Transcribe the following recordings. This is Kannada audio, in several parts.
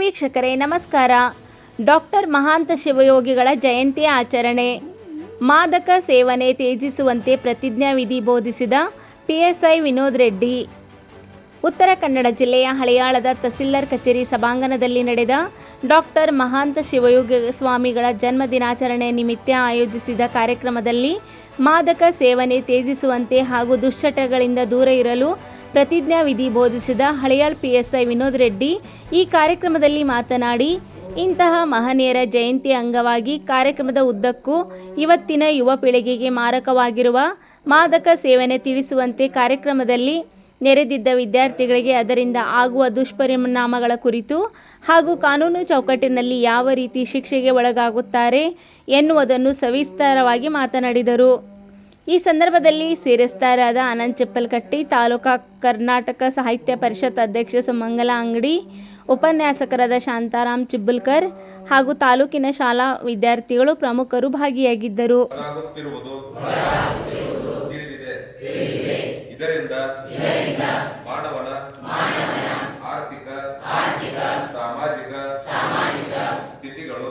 ವೀಕ್ಷಕರೇ, ನಮಸ್ಕಾರ. ಡಾಕ್ಟರ್ ಮಹಾಂತ ಶಿವಯೋಗಿಗಳ ಜಯಂತಿ ಆಚರಣೆ. ಮಾದಕ ಸೇವನೆ ತ್ಯಜಿಸುವಂತೆ ಪ್ರತಿಜ್ಞಾವಿಧಿ ಬೋಧಿಸಿದ ಪಿಎಸ್ಐ ವಿನೋದ್ ರೆಡ್ಡಿ. ಉತ್ತರ ಕನ್ನಡ ಜಿಲ್ಲೆಯ ಹಳೆಯಾಳದ ತಹಸೀಲ್ದಾರ್ ಕಚೇರಿ ಸಭಾಂಗಣದಲ್ಲಿ ನಡೆದ ಡಾಕ್ಟರ್ ಮಹಾಂತ ಶಿವಯೋಗಿ ಸ್ವಾಮಿಗಳ ಜನ್ಮ ದಿನಾಚರಣೆ ನಿಮಿತ್ತ ಆಯೋಜಿಸಿದ ಕಾರ್ಯಕ್ರಮದಲ್ಲಿ ಮಾದಕ ಸೇವನೆ ತ್ಯಜಿಸುವಂತೆ ಹಾಗೂ ದುಶ್ಚಟಗಳಿಂದ ದೂರ ಇರಲು ಪ್ರತಿಜ್ಞಾವಿಧಿ ಬೋಧಿಸಿದ ಹಳೆಯಾಳ್ ಪಿಎಸ್ಐ ವಿನೋದ್ ರೆಡ್ಡಿ ಈ ಕಾರ್ಯಕ್ರಮದಲ್ಲಿ ಮಾತನಾಡಿ, ಇಂತಹ ಮಹನೀಯರ ಜಯಂತಿ ಅಂಗವಾಗಿ ಕಾರ್ಯಕ್ರಮದ ಉದ್ದಕ್ಕೂ ಇವತ್ತಿನ ಯುವ ಪೀಳಿಗೆಗೆ ಮಾರಕವಾಗಿರುವ ಮಾದಕ ಸೇವನೆ ತಿಳಿಸುವಂತೆ ಕಾರ್ಯಕ್ರಮದಲ್ಲಿ ನೆರೆದಿದ್ದ ವಿದ್ಯಾರ್ಥಿಗಳಿಗೆ ಅದರಿಂದ ಆಗುವ ದುಷ್ಪರಿಣಾಮಗಳ ಕುರಿತು ಹಾಗೂ ಕಾನೂನು ಚೌಕಟ್ಟಿನಲ್ಲಿ ಯಾವ ರೀತಿ ಶಿಕ್ಷೆಗೆ ಒಳಗಾಗುತ್ತಾರೆ ಎನ್ನುವುದನ್ನು ಸವಿಸ್ತಾರವಾಗಿ ಮಾತನಾಡಿದರು. ಈ ಸಂದರ್ಭದಲ್ಲಿ ಸೇರಿಸ್ತಾರಾದ ಅನಂತ್ ಚಪ್ಪಲ್ಕಟ್ಟಿ, ತಾಲೂಕಾ ಕರ್ನಾಟಕ ಸಾಹಿತ್ಯ ಪರಿಷತ್ ಅಧ್ಯಕ್ಷ ಸುಮಂಗಲ ಅಂಗಡಿ, ಉಪನ್ಯಾಸಕರಾದ ಶಾಂತಾರಾಮ್ ಚಿಬ್ಬುಲ್ಕರ್ ಹಾಗೂ ತಾಲೂಕಿನ ಶಾಲಾ ವಿದ್ಯಾರ್ಥಿಗಳು ಪ್ರಮುಖರು ಭಾಗಿಯಾಗಿದ್ದರು. ಸಾಮಾಜಿಕ ಸ್ಥಿತಿಗಳು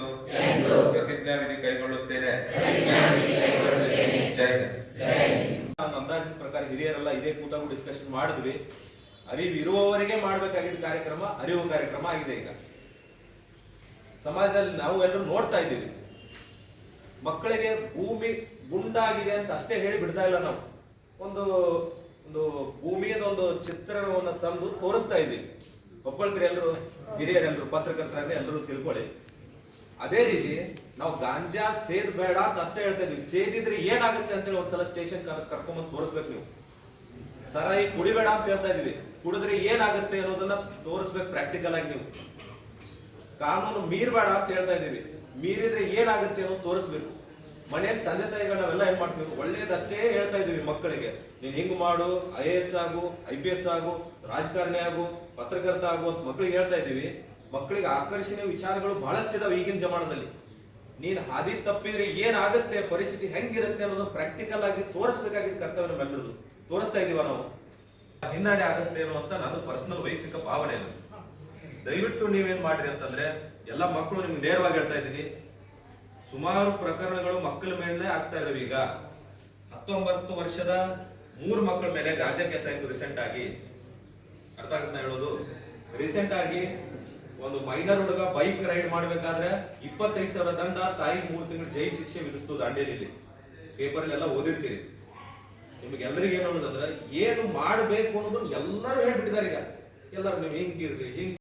ಪ್ರತಿಜ್ಞಾವಿಧಿ ಕೈಗೊಳ್ಳುತ್ತೇನೆ. ಜೈ ಅಂದಾಜಿನ ಪ್ರಕಾರ ಹಿರಿಯರೆಲ್ಲ ಇದೇ ಕೂತಾಗ ಡಿಸ್ಕಷನ್ ಮಾಡಿದ್ವಿ. ಅರಿವು ಇರುವವರಿಗೆ ಮಾಡಬೇಕಾಗಿದ್ದ ಕಾರ್ಯಕ್ರಮ ಅರಿವು ಕಾರ್ಯಕ್ರಮ ಆಗಿದೆ ಈಗ. ಸಮಾಜದಲ್ಲಿ ನಾವು ಎಲ್ಲರೂ ನೋಡ್ತಾ ಇದ್ದೀವಿ. ಮಕ್ಕಳಿಗೆ ಭೂಮಿ ಗುಂಡಾಗಿದೆ ಅಂತ ಅಷ್ಟೇ ಹೇಳಿ ಬಿಡ್ತಾ ಇಲ್ಲ ನಾವು. ಒಂದು ಒಂದು ಭೂಮಿಯದ ಒಂದು ಚಿತ್ರವನ್ನು ತಂದು ತೋರಿಸ್ತಾ ಇದ್ದೀವಿ. ಒಪ್ಕೊಳ್ತೀರಿ ಎಲ್ಲರೂ ಹಿರಿಯರೆಲ್ಲರೂ ಪತ್ರಕರ್ತರಾಗಿ ಎಲ್ಲರೂ ತಿಳ್ಕೊಳ್ಳಿ. ಅದೇ ರೀತಿ ನಾವು ಗಾಂಜಾ ಸೇದ್ ಬೇಡ ಅಂತ ಅಷ್ಟೇ ಹೇಳ್ತಾ ಇದೀವಿ. ಸೇದಿದ್ರೆ ಏನಾಗುತ್ತೆ ಅಂತೇಳಿ ಒಂದ್ಸಲ ಸ್ಟೇಷನ್ ಕರ್ಕೊಂಡ್ಬಂದು ತೋರಿಸ್ಬೇಕು ನೀವು. ಸರಾಯಿ ಕುಡಿಬೇಡ ಅಂತ ಹೇಳ್ತಾ ಇದೀವಿ. ಕುಡಿದ್ರೆ ಏನಾಗುತ್ತೆ ಅನ್ನೋದನ್ನ ತೋರಿಸ್ಬೇಕು ಪ್ರಾಕ್ಟಿಕಲ್ ಆಗಿ ನೀವು. ಕಾನೂನು ಮೀರ್ಬೇಡ ಅಂತ ಹೇಳ್ತಾ ಇದೀವಿ. ಮೀರಿದ್ರೆ ಏನಾಗುತ್ತೆ ಅನ್ನೋದು ತೋರಿಸ್ಬೇಕು. ಮನೆಯಲ್ಲಿ ತಂದೆ ತಾಯಿಗಳು ನಾವೆಲ್ಲ ಏನ್ ಮಾಡ್ತೀವಿ? ಒಳ್ಳೇದಷ್ಟೇ ಹೇಳ್ತಾ ಇದೀವಿ ಮಕ್ಕಳಿಗೆ. ನೀನ್ ಹಿಂಗ್ ಮಾಡು ಐ ಎ ಎಸ್ ಆಗು ಐ ಪಿ ಎಸ್ ಆಗು, ರಾಜಕಾರಣಿ ಆಗು, ಪತ್ರಕರ್ತ ಆಗು ಅಂತ ಮಕ್ಕಳಿಗೆ ಹೇಳ್ತಾ ಇದೀವಿ. ಮಕ್ಕಳಿಗೆ ಆಕರ್ಷಣೀಯ ವಿಚಾರಗಳು ಬಹಳಷ್ಟಿದಾವೆ ಈಗಿನ ಜಮಾನದಲ್ಲಿ. ನೀನು ಹಾದಿ ತಪ್ಪಿದ್ರೆ ಏನಾಗುತ್ತೆ, ಪರಿಸ್ಥಿತಿ ಹೆಂಗಿರುತ್ತೆ ಅನ್ನೋದನ್ನ ಪ್ರಾಕ್ಟಿಕಲ್ ಆಗಿ ತೋರಿಸ್ಬೇಕಾಗಿದ್ದ ಕರ್ತವ್ಯ ನಮ್ಮೆಲ್ಲರದು ತೋರಿಸ್ತಾ ಇದೀವ ನಾವು. ಹಿನ್ನಡೆ ಆಗುತ್ತೆ ಅನ್ನುವಂತ ನನ್ನ ಪರ್ಸನಲ್ ವೈಯಕ್ತಿಕ ಭಾವನೆ ಅದು. ದಯವಿಟ್ಟು ನೀವೇನ್ ಮಾಡ್ರಿ ಅಂತಂದ್ರೆ, ಎಲ್ಲ ಮಕ್ಕಳು ನಿಮ್ಗೆ ನೇರವಾಗಿ ಹೇಳ್ತಾ ಇದ್ದೀನಿ. ಸುಮಾರು ಪ್ರಕರಣಗಳು ಮಕ್ಕಳ ಮೇಲೆ ಆಗ್ತಾ ಇದಾವೆ ಈಗ. ಹತ್ತೊಂಬತ್ತು ವರ್ಷದ ಮೂರು ಮಕ್ಕಳ ಮೇಲೆ ಗಾಂಜಾ ಕೇಸ್ ಆಯ್ತು ರೀಸೆಂಟ್ ಆಗಿ. ಅರ್ಥ ಆಗುತ್ತೆ ಹೇಳೋದು? ರೀಸೆಂಟ್ ಆಗಿ ಒಂದು ಮೈನರ್ ಹುಡುಗ ಬೈಕ್ ರೈಡ್ ಮಾಡ್ಬೇಕಾದ್ರೆ ಇಪ್ಪತ್ತೈದು ಸಾವಿರ ದಂಡ ತಾಯಿ ಮೂರು ತಿಂಗಳು ಜೈಲು ಶಿಕ್ಷೆ ವಿಧಿಸ್ತು ದಾಂಡೇಲಿಲಿ ಪೇಪರ್ ಎಲ್ಲ ಓದಿರ್ತೀರಿ. ನಿಮ್ಗೆ ಎಲ್ಲರಿಗೂ ಏನು ಹೇಳೋದಂದ್ರೆ, ಏನು ಮಾಡಬೇಕು ಅನ್ನೋದನ್ನ ಎಲ್ಲರೂ ಹೇಳ್ಬಿಟ್ಟಿದ್ದಾರೆ ಈಗ. ಎಲ್ಲರೂ ನೀವು ಹಿಂಗಿರ್ರಿ ಹಿಂಗ್